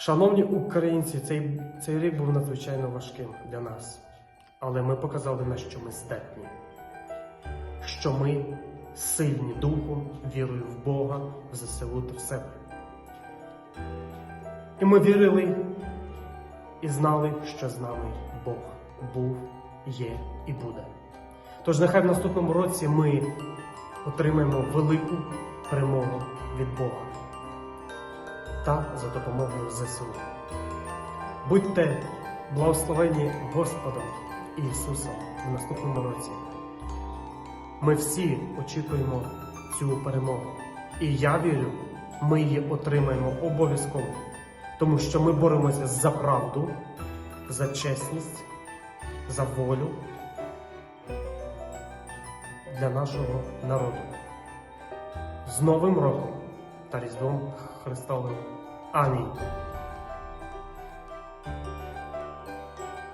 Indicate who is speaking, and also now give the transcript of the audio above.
Speaker 1: Шановні українці, цей, цей рік був надзвичайно важким для нас, але ми показали, на що ми здатні, що ми сильні духом, вірою в Бога, в ЗСУ та в себе. І ми вірили і знали, що з нами Бог був, є і буде. Тож нехай в наступному році ми отримаємо велику перемогу від Бога та за допомогою ЗСУ. Будьте благословені Господом Ісусом в наступному році. Ми всі очікуємо цю перемогу. І я вірю, ми її отримаємо обов'язково, тому що ми боремося за правду, за чесність, за волю для нашого народу. З Новим роком та Різдвом Христовим. Амінь.